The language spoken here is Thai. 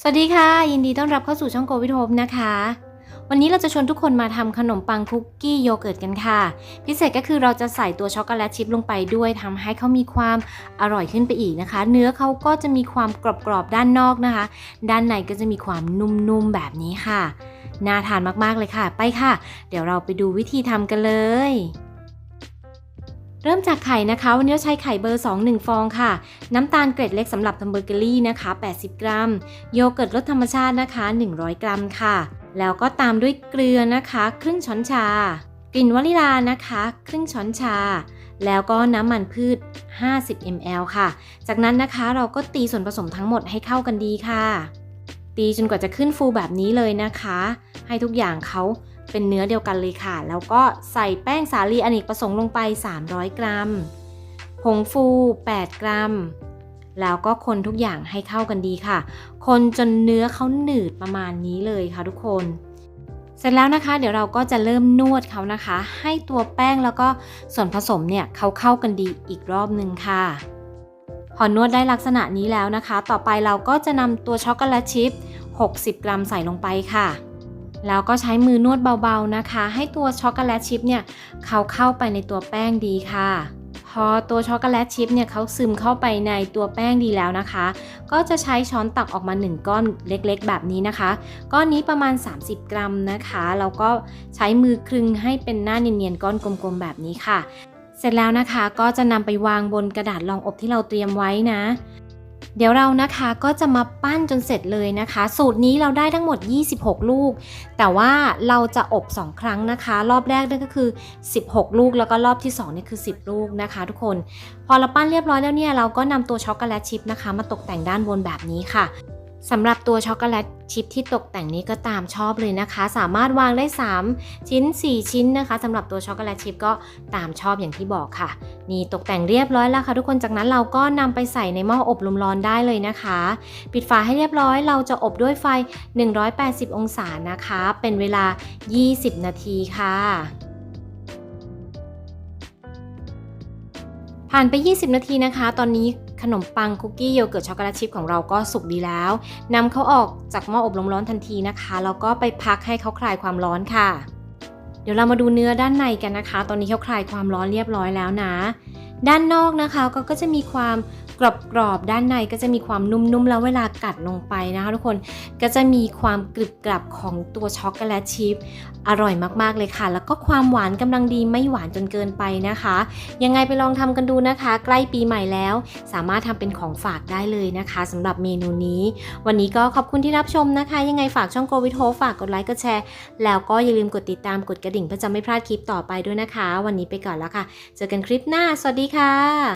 สวัสดีค่ะ ยินดีต้อนรับเข้าสู่ช่องโกวิทโฮมนะคะ วันนี้เราจะชวนทุกคนมาทำขนมปังคุกกี้โยเกิร์ตกันค่ะ พิเศษก็คือเราจะใส่ตัวช็อกโกแลตชิพลงไปด้วยทำให้เขามีความอร่อยขึ้นไปอีกนะคะ เนื้อเขาก็จะมีความกรอบๆด้านนอกนะคะ ด้านในก็จะมีความนุ่มๆแบบนี้ค่ะ น่าทานมากๆเลยค่ะ ไปค่ะ เดี๋ยวเราไปดูวิธีทำกันเลย เริ่มจากไข่นะคะ วันนี้เราใช้ไข่เบอร์ 2 1 ฟองค่ะ น้ำตาลเกล็ดเล็กสำหรับทำเบเกอรี่นะคะ 80 กรัม โยเกิร์ตรสธรรมชาตินะคะ 100 กรัมค่ะ แล้วก็ตามด้วยเกลือนะคะ ครึ่งช้อนชา กลิ่นวานิลานะคะ ครึ่งช้อนชา แล้วก็น้ำมันพืช 50 ml ค่ะ จากนั้นนะคะเราก็ตีส่วนผสมทั้งหมดให้เข้ากันดีค่ะ ตีจนกว่าจะขึ้นฟูแบบนี้เลยนะคะ ให้ทุกอย่างเขา เป็นเนื้อเดียวกันเลยค่ะ แล้วก็ใส่แป้งสาลีอเนกประสงค์ลงไป 300 กรัม ผงฟู 8 กรัม แล้วก็คนทุกอย่างให้เข้ากันดีค่ะ คนจนเนื้อเขาหนืดประมาณนี้เลยค่ะทุกคนเสร็จแล้วนะคะเดี๋ยวเราก็จะเริ่มนวดเขานะคะ ให้ตัวแป้งแล้วก็ส่วนผสมเนี่ยเขาเข้ากันดีอีกรอบหนึ่งค่ะ พอนวดได้ลักษณะนี้แล้วนะคะ ต่อไปเราก็จะนำตัวช็อกโกแลตชิพ 60 กรัมใส่ลงไปค่ะ แล้วก็ใช้มือนวดเบาๆนะคะ ให้ตัวช็อกโกแลตชิพเนี่ยเขาเข้าไปในตัวแป้งดีค่ะ พอตัวช็อกโกแลตชิพเนี่ยเขาซึมเข้าไปในตัวแป้งดีแล้วนะคะ ก็จะใช้ช้อนตักออกมา 1 ก้อนเล็กๆ แบบนี้นะคะ ก้อนนี้ประมาณ 30 กรัมนะคะแล้วก็ใช้มือคลึงให้เป็นหน้าเนียนๆก้อนกลมๆแบบนี้ค่ะ เสร็จแล้วนะคะก็จะนำไปวางบนกระดาษรองอบที่เราเตรียมไว้นะ เดี๋ยวเรานะคะก็จะมาปั้นจนเสร็จเลยนะคะ สูตรนี้เราได้ทั้งหมด 26 ลูก แต่ว่าเราจะอบ 2 ครั้งนะคะ รอบแรกนั่นก็คือ 16 ลูกแล้วก็รอบที่2นี่คือ 10 ลูกนะคะ ทุกคน พอเราปั้นเรียบร้อยแล้วเนี่ยเราก็นำตัวช็อกโกแลตชิพนะคะ มาตกแต่งด้านบนแบบนี้ค่ะ สำหรับตัวช็อกโกแลตชิพที่ตกแต่งนี้ก็ตามชอบเลยนะคะ สามารถวางได้ 3 ชิ้น 4 ชิ้นนะคะสำหรับตัวช็อกโกแลตชิพก็ตามชอบอย่างที่บอกค่ะ นี่ตกแต่งเรียบร้อยแล้วค่ะ ทุกคนจากนั้นเราก็นำไปใส่ในหม้ออบลมร้อนได้เลยนะคะ ปิดฝาให้เรียบร้อยเราจะอบด้วยไฟ 180 องศานะคะ เป็นเวลา 20 นาทีค่ะผ่านไป 20 นาทีนะคะ ตอนนี้ ขนมปังคุกกี้โยเกิร์ตช็อกโกแลตชิพของเราก็สุกดีแล้ว นำเขาออกจากหม้ออบลมร้อนทันทีนะคะแล้วก็ไปพักให้เขาคลายความร้อนค่ะ เดี๋ยวเรามาดูเนื้อด้านในกันนะคะ ตอนนี้เขาคลายความร้อนเรียบร้อยแล้วนะด้านนอกนะคะก็ก็จะมีความกรอบๆด้านในก็จะมีความนุ่มๆแล้วเวลากัดลงไปนะคะทุกคนก็จะมีความกรึบกรับของตัวช็อกโกแลตชิพอร่อยมากๆเลยค่ะ แล้วก็ความหวานกำลังดีไม่หวานจนเกินไปนะคะ ยังไงไปลองทำกันดูนะคะ ใกล้ปีใหม่แล้ว สามารถทำเป็นของฝากได้เลยนะคะสำหรับเมนูนี้ วันนี้ก็ขอบคุณที่รับชมนะคะ ยังไงฝากช่องโกวิทโฮฝากกดไลค์กดแชร์ แล้วก็อย่าลืมกดติดตามกดกระดิ่งเพื่อจะไม่พลาดคลิปต่อไปด้วยนะคะ วันนี้ไปก่อนแล้วค่ะ เจอกันคลิปหน้าสวัสดีค่ะ